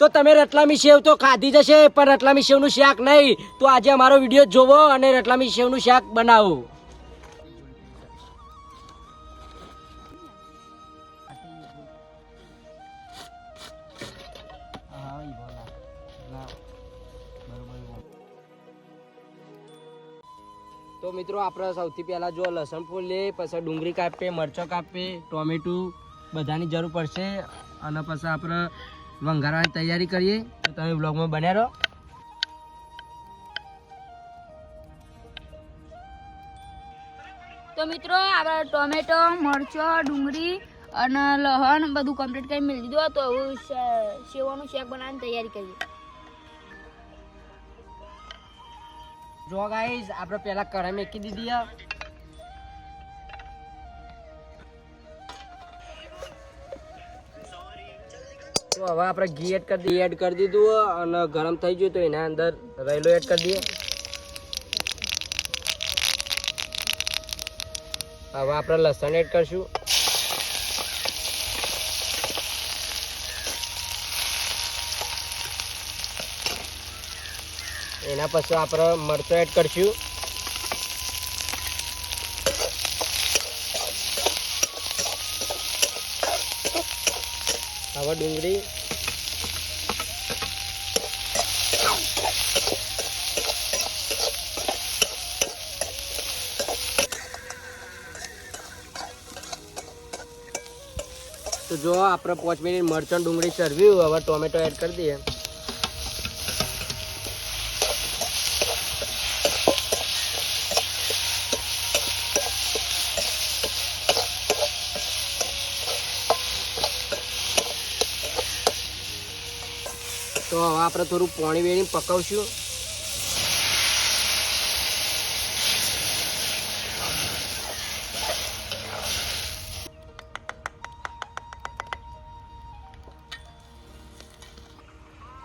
તો તમે રતલામી સેવ તો ખાધી જશે પણ રતલામી સેવનું શાક નહીં. તો આજે અમારો વીડિયો જોવો અને રતલામી સેવનું શાક બનાવો. તો મિત્રો, આપણે સૌથી પહેલા જો લસણ ફૂલ પછી ડુંગળી કાપીએ, મરચો કાપીએ, ટોમેટું બધાની જરૂર પડશે. અને પછી આપણે વંગારવાની તૈયારી કરીએ. તો તમે બ્લોગમાં બન્યા રહો. તો મિત્રો આપણે ટોમેટો મરચો ડુંગળી અને લહણ બધું કમ્પ્લીટ કરી મેળવી દીધું. તો શે- સેવાનું શેક બનાવવાની તૈયારી કરીએ. જો ગાઈઝ આપણે પહેલાં કઢાઈ મેકી દીધી તો હવે આપણે ઘી એડ કરી એડ કરી દીધું અને ગરમ થઈ ગયું તો એના અંદર રહેલો એડ કરી દઈએ. હવે આપણે લસણ એડ કરશું. એના પછી આપણે મરચો એડ કરશું. હવે ડુંગળી. તો જો આપણે પાંચ મિનિટ મરચાં ડુંગળી ચરવ્યું હવે ટોમેટો એડ કરી દઈએ. તો હવે આપણે થોડું પાણી વેળીને પકવશું.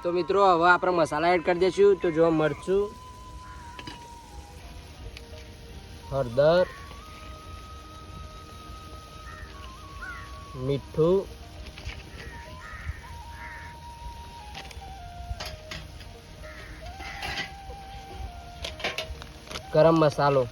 તો મિત્રો, હવે આપણે મસાલા એડ કરી દઈશું. તો જો મરચું, હળદર, મીઠું ગરમ મસાલો.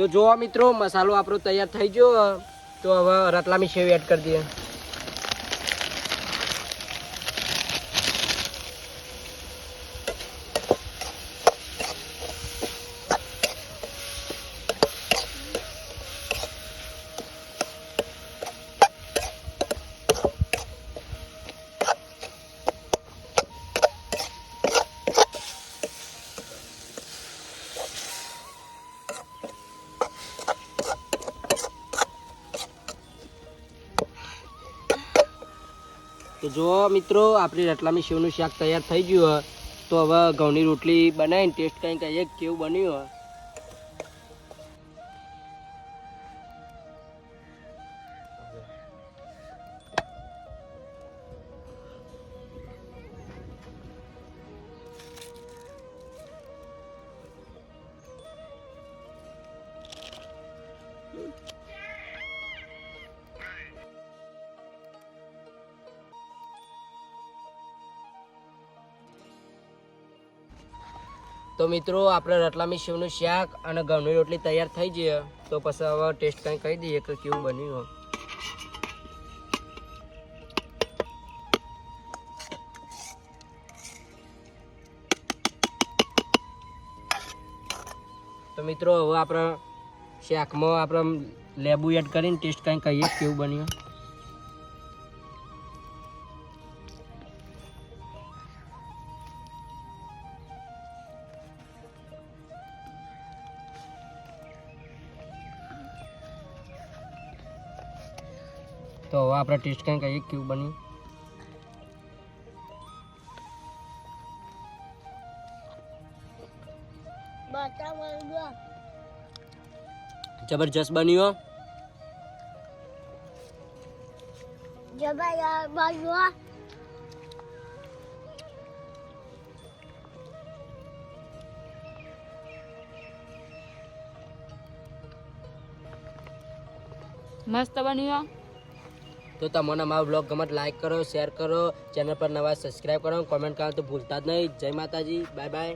તો જો મિત્રો, મસાલો આપણો તૈયાર થઈ ગયો. તો હવે રતલામી સેવ એડ કરી દઈએ. તો જો મિત્રો, આપણી રતલામી શિવનું શાક તૈયાર થઈ ગયું હોય, તો હવે ઘઉંની રોટલી બનાવીને ટેસ્ટ કંઈ કહીએ કેવું બન્યું હોય. તો મિત્રો, આપણે રતલામી શિવનું શાક અને ઘઉંની રોટલી તૈયાર થઈ જઈએ તો પછી હવે ટેસ્ટ કંઈ કહી દઈએ કે કેવું બન્યું હોય. તો મિત્રો, હવે આપણે શાકમાં આપણે લેબુ એડ કરીને ટેસ્ટ કંઈ કહીએ કેવું બન્યું. તો હવે આપણે ટેસ્ટ કરીને કહીએ કેવું બન્યું જબરજસ્ત બન્યું હો. મસ્ત બન્યું તો તમને અમારો બ્લોગ ગમત લાઈક કરો શેર કરો ચેનલ પર નવા સબસ્ક્રાઈબ કરો કોમેન્ટ કરો તો ભૂલતા જ નહીં. જય માતાજી બાય બાય